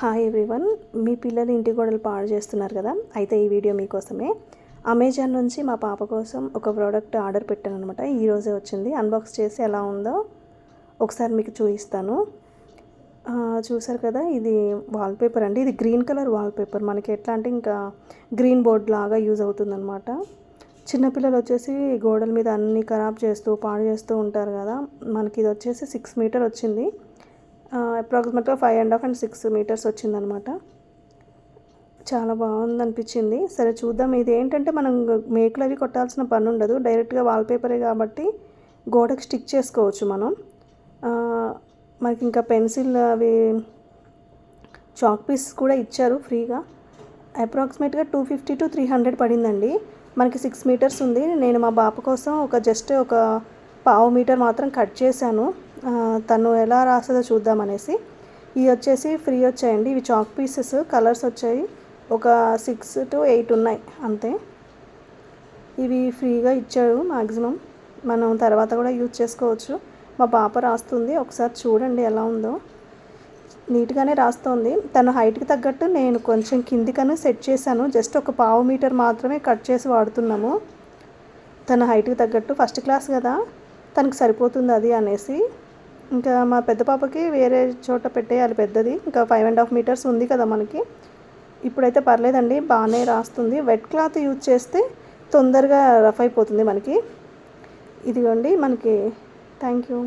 Hi everyone మీ పిల్లలు ఇంటి గోడలు పాడు చేస్తున్నారు కదా? అయితే ఈ వీడియో మీకోసమే. అమెజాన్ నుంచి మా పాప కోసం ఒక ప్రోడక్ట్ ఆర్డర్ పెట్టాను అనమాట ఈరోజే వచ్చింది. అన్బాక్స్ చేసి ఎలా ఉందో ఒకసారి మీకు చూపిస్తాను. చూసారు కదా? ఇది వాల్పేపర్ అండి. ఇది గ్రీన్ కలర్ వాల్పేపర్ మనకి ఎట్లా అంటే ఇంకా గ్రీన్ బోర్డ్ లాగా యూజ్ అవుతుందన్నమాట. చిన్నపిల్లలు వచ్చేసి గోడల మీద అన్ని ఖరాబ్ చేస్తూ పాడు చేస్తూ ఉంటారు కదా? మనకి ఇది వచ్చేసి సిక్స్ మీటర్ వచ్చింది. అప్రాక్సిమేట్గా five and half and six metres వచ్చిందనమాట చాలా బాగుంది అనిపించింది సరే చూద్దాం. ఇది ఏంటంటే మనం మేకులు అవి కొట్టాల్సిన పని ఉండదు. డైరెక్ట్గా వాల్పేపరే కాబట్టి గోడకి స్టిక్ చేసుకోవచ్చు మనం. మనకి ఇంకా పెన్సిల్ అవి చాక్ పీస్ కూడా ఇచ్చారు ఫ్రీగా. అప్రాక్సిమేట్గా two fifty to three hundred పడిందండి. మనకి సిక్స్ మీటర్స్ ఉంది. నేను మా బాప కోసం ఒక జస్ట్ ఒక పావు మీటర్ మాత్రం కట్ చేశాను. తను ఎలా రాస్తుందో చూద్దామనేసి ఇవి వచ్చేసి ఫ్రీ వచ్చాయండి. ఇవి చాక్ పీసెస్ కలర్స్ వచ్చాయి. ఒక సిక్స్ టు ఎయిట్ ఉన్నాయి అంతే. ఇవి ఫ్రీగా ఇచ్చాడు మ్యాక్సిమం మనం తర్వాత కూడా యూజ్ చేసుకోవచ్చు. మా పాప రాస్తుంది. ఒకసారి చూడండి ఎలా ఉందో. నీట్గానే రాస్తోంది. తన హైట్కి తగ్గట్టు నేను కొంచెం కిందికను సెట్ చేశాను. జస్ట్ ఒక పావు మీటర్ మాత్రమే కట్ చేసి వాడుతున్నాము. తన హైట్కి తగ్గట్టు ఫస్ట్ క్లాస్ కదా. తనకు సరిపోతుంది అది అనేసి. ఇంకా మా పెద్ద పాపకి వేరే చోట పెట్టేయాలి పెద్దది. ఇంకా ఫైవ్ అండ్ హాఫ్ మీటర్స్ ఉంది కదా మనకి. ఇప్పుడైతే పర్లేదండి బాగానే రాస్తుంది. వెట్ క్లాత్ యూజ్ చేస్తే తొందరగా రఫ్ అయిపోతుంది మనకి. ఇదిగోండి మనకి. Thank you